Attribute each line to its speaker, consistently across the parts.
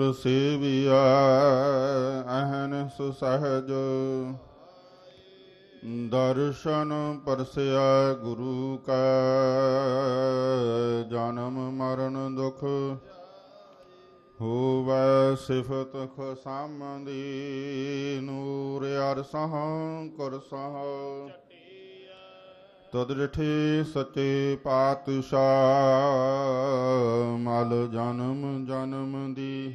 Speaker 1: ਸੇਵਿਆ ਅਹਨਸ ਸਹਜ ਦਰਸ਼ਨ ਪਰਸਿਆ ਗੁਰੂ ਕਾ, ਜਨਮ ਮਰਨ ਦੁਖ ਹੋਵੈ ਸਿਫਤ ਖਸਮਦੀ, ਨੂਰ ਅਰਸਹ ਕਰਸਹ ਤਦ ਰਿਠੇ ਸੱਚੇ ਪਾਤਸ਼ਾਹ, ਮਲ ਜਨਮ ਜਨਮ ਦੀ।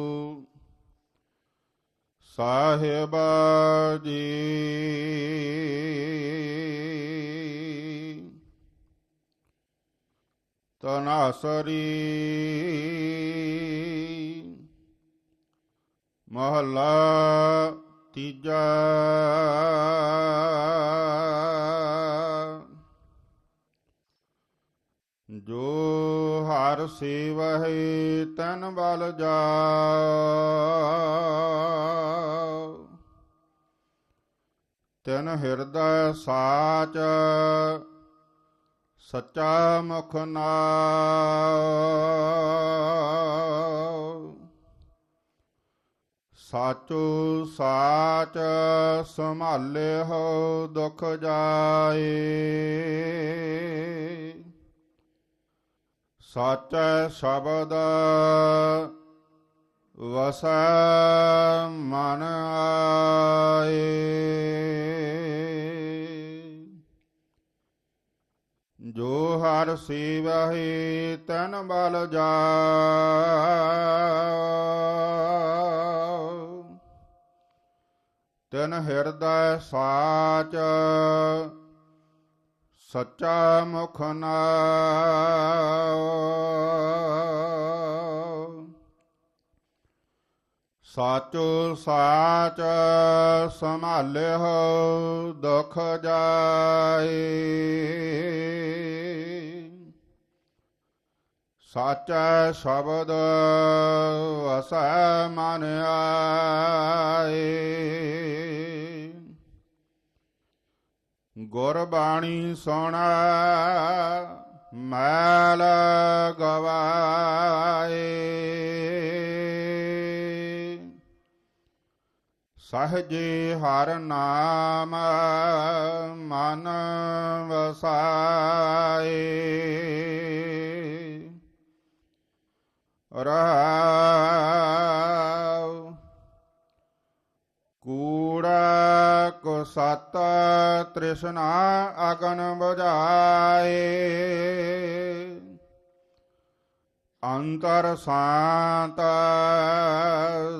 Speaker 1: ਸਾਹਿਬਾ ਜੀ ਤਨਾਸਰੀ ਮਹੱਲਾ ਤੀਜਾ। ਜੋ ਹਰ ਸੇਵਹਿ ਤਨ ਬਲ ਜਾ ਤਨ ਹਿਰਦੈ ਸਾਚ ਸੱਚਾ ਮੁਖ ਨਾਮ ਸਾਚੋ ਸਾਚ ਹੋ ਦੁਖ ਜਾਏ। ਸਾਚੈ ਸ਼ਬਦ ਵਸੈ ਮਨ ਆਏ। ਜੋ ਹਰ ਸੇਵਹਿ ਤਨ ਬਲ ਜਾ ਤਨ ਹਿਰਦੈ ਸਾਚ ਸੱਚਾ ਮੁਖ ਨਾ ਸਾਚੋ ਸਾਚ ਸੰਭਾਲਿਓ ਦੁਖ ਜਾਏ। ਸਾਚਾ ਸ਼ਬਦ ਵਸੈ ਮਨ ਆਏ। ਗੁਰ ਸੁਣਾ ਮੈਲ ਗਵਾਏ। ਸਹਜੇ ਹਰ ਨਾਮ ਮਨ ਵਸਾਏ। ਰਹਾਉ ਕੂੜਾ ਕੋ ਸਤ ਤ੍ਰਿਸ਼ਨਾ ਅਗਨ ਬੁਝਾਏ। ਅੰਤਰ ਸਾਤ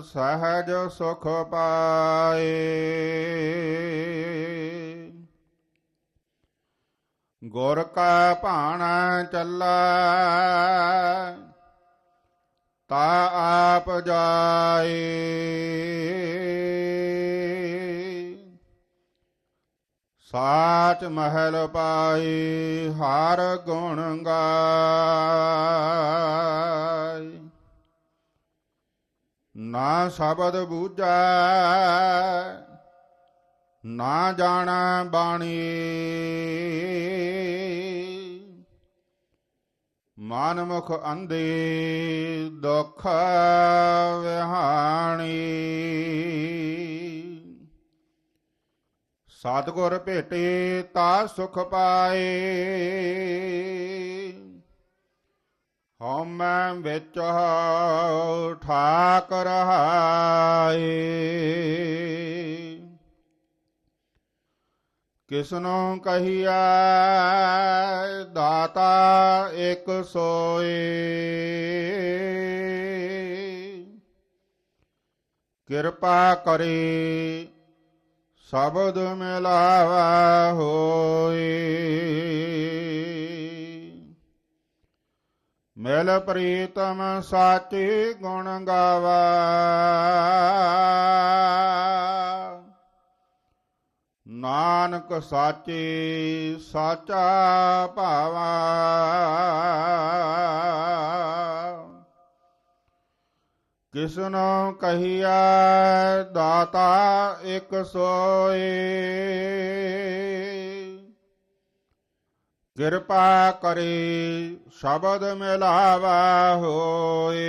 Speaker 1: ਸਹਜ ਸੁਖ ਪਾਏ। ਗੁਰ ਕਾ ਭਾਣਾ ਚੱਲਾ ਤਾ ਆਪ ਜਾਏ। ਸਾਚ ਮਹਿਲ ਪਾਈ ਹਰ ਗੁਣ ਗਾਈ। ਨਾ ਸ਼ਬਦ ਬੂਝੈ, ਨਾ ਜਾਣਾ ਬਾਣੀ। ਮਨ ਮੁਖ ਅੰਧੇ ਦੁਖ ਵਿਹਾਣੀ। ਸਤਿਗੁਰ ਭੇਟੇ ਤਾ ਸੁਖ ਪਾਏ। ਹਉਮੈ ਵਿੱਚ ਠਾਕ ਰਹਾਏ ਕਿਸਨੋਂ ਕਹੀਐ, ਦਾਤਾ ਇਕ ਸੋਏ। ਕਿਰਪਾ ਕਰੇ ਸ਼ਬਦ ਮਿਲਾਵਾ ਹੋਏ ਮਿਲ ਪ੍ਰੀਤਮ ਸਾਚੇ ਗੁਣ ਗਾਵਾ। ਨਾਨਕ ਸਾਚੇ ਸਾਚਾ ਭਾਵਾ। ਕਿਸਨੋਂ ਕਹੀਐ, ਦਾਤਾ ਇਕ ਸੋਏ। ਕਿਰਪਾ ਕਰੇ ਸ਼ਬਦ ਮਿਲਾਵਾ ਹੋਏ।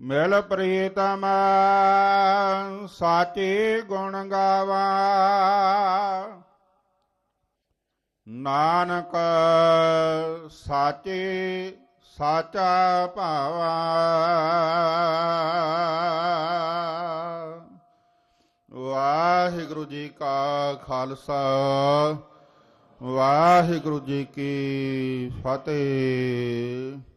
Speaker 1: ਮਿਲ ਪ੍ਰੀਤਮ ਸਾਚੇ ਗੁਣ ਗਾਵਾ। ਨਾਨਕ ਸਾਚੇ ਸਾਚਾ ਭਾਵਾ। ਵਾਹਿਗੁਰੂ ਜੀ ਕਾ ਖਾਲਸਾ ਵਾਹਿਗੁਰੂ ਜੀ ਕੀ ਫਤਿਹ।